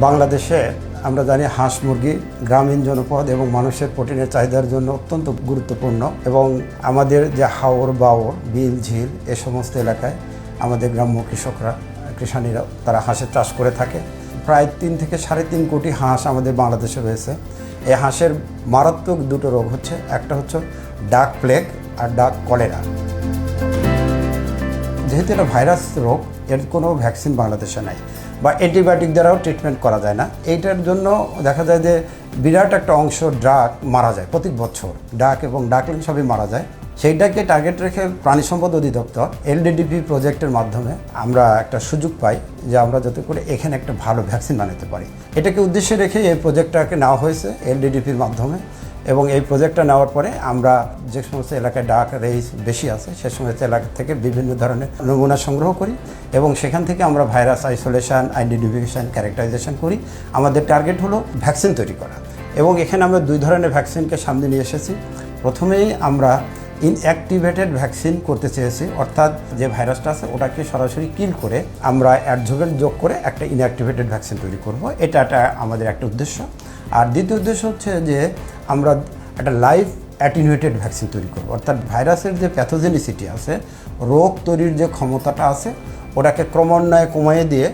বাংলাদেশে আমরা জানি হাঁস মুরগি গ্রামীণ জনপদ এবং মানুষের প্রোটিনের চাহিদার জন্য অত্যন্ত গুরুত্বপূর্ণ এবং আমাদের যে হাওর, বাওর, বিল, ঝিল এ সমস্ত এলাকায় আমাদের গ্রাম্য কৃষকরা, কৃষানীরা তারা হাঁসের চাষ করে থাকে। প্রায় তিন থেকে সাড়ে তিন কোটি হাঁস আমাদের বাংলাদেশে রয়েছে। এই হাঁসের মারাত্মক দুটো রোগ হচ্ছে। একটা হচ্ছে ডাক প্লেগ আর ডাক কলেরা। যেহেতু এটা ভাইরাস রোগ, এর কোনো ভ্যাকসিন বাংলাদেশে নাই বা অ্যান্টিবায়োটিক দ্বারাও ট্রিটমেন্ট করা যায় না। এইটার জন্য দেখা যায় যে বিরাট একটা অংশ ড্রাগ মারা যায় প্রতি বছর। ডাক এবং ডাকলিং সবই মারা যায়। সেইটাকে টার্গেট রেখে প্রাণী সম্পদ অধিদপ্তর, এলডিডিপি প্রজেক্টের মাধ্যমে আমরা একটা সুযোগ পাই যে আমরা যাতে করে এখানে একটা ভালো ভ্যাকসিন বানাতে পারি। এটাকে উদ্দেশ্যে রেখে এই প্রজেক্টটাকে নেওয়া হয়েছে এলডিডিপির মাধ্যমে। এবং এই প্রজেক্টটা নেওয়ার পরে আমরা যে সমস্ত এলাকায় ডাক রেইস বেশি আছে, সে সমস্ত এলাকা থেকে বিভিন্ন ধরনের নমুনা সংগ্রহ করি এবং সেখান থেকে আমরা ভাইরাস আইসোলেশন, আইডেন্টিফিকেশন, ক্যারেক্টারাইজেশন করি। আমাদের টার্গেট হলো ভ্যাকসিন তৈরি করা এবং এখানে আমরা দুই ধরনের ভ্যাকসিনকে সামনে নিয়ে এসেছি। প্রথমেই আমরা ইনঅ্যাক্টিভেটেড ভ্যাকসিন করতে চেয়েছি, অর্থাৎ যে ভাইরাসটা আছে ওটাকে সরাসরি কিল করে আমরা অ্যাডজোভেন্ট যোগ করে একটা ইনঅ্যাক্টিভেটেড ভ্যাকসিন তৈরি করব। এটা আমাদের একটা উদ্দেশ্য। আর দ্বিতীয় উদ্দেশ্য হচ্ছে যে আমরা একটা লাইভ অ্যাটিনুয়েটেড ভ্যাকসিন তৈরি করব। অর্থাৎ ভাইরাসের যে প্যাথোজেনিসিটি আছে, রোগ তৈরির যে ক্ষমতাটা আছে, ওটাকে ক্রমান্বয়ে কমিয়ে দিয়ে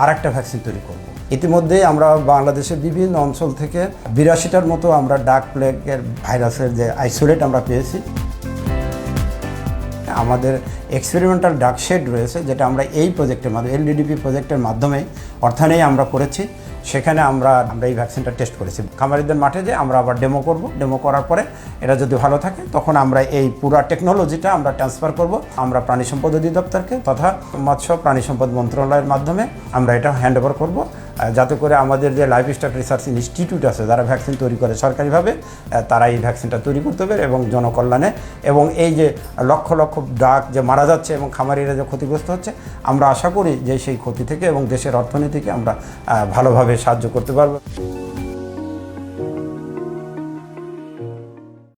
আর একটা ভ্যাকসিন তৈরি করব। ইতিমধ্যে আমরা বাংলাদেশের বিভিন্ন অঞ্চল থেকে বিরাশিটার মতো আমরা ডাক প্লেগের ভাইরাসের যে আইসোলেট আমরা পেয়েছি। আমাদের এক্সপেরিমেন্টাল ডাক শেড রয়েছে, যেটা আমরা এই প্রজেক্টের মাধ্যমে এলডিডিপি প্রজেক্টের মাধ্যমে অর্থায়নেই আমরা করেছি। সেখানে আমরা আমরা এই ভ্যাকসিনটা টেস্ট করেছি। খামারিদের মাঠে যে আমরা আবার ডেমো করব। ডেমো করার পরে এটা যদি ভালো থাকে, তখন আমরা এই পুরা টেকনোলজিটা আমরা ট্রান্সফার করব। আমরা প্রাণী সম্পদ অধিদপ্তরকে তথা মৎস্য প্রাণী সম্পদ মন্ত্রণালয়ের মাধ্যমে আমরা এটা হ্যান্ড ওভার করব। যাতে করে আমাদের যে লাইফ স্টাইল রিসার্চ ইনস্টিটিউট আছে, যারা ভ্যাকসিন তৈরি করে সরকারিভাবে তারা এই ভ্যাকসিনটা তৈরি করতে পারে এবং জনকল্যাণে। এবং এই যে লক্ষ লক্ষ ডাক যে মারা যাচ্ছে এবং খামারিরা যে ক্ষতিগ্রস্ত হচ্ছে, আমরা আশা করি যে সেই ক্ষতি থেকে এবং দেশের অর্থনীতিকে আমরা ভালোভাবে সাহায্য করতে পারব।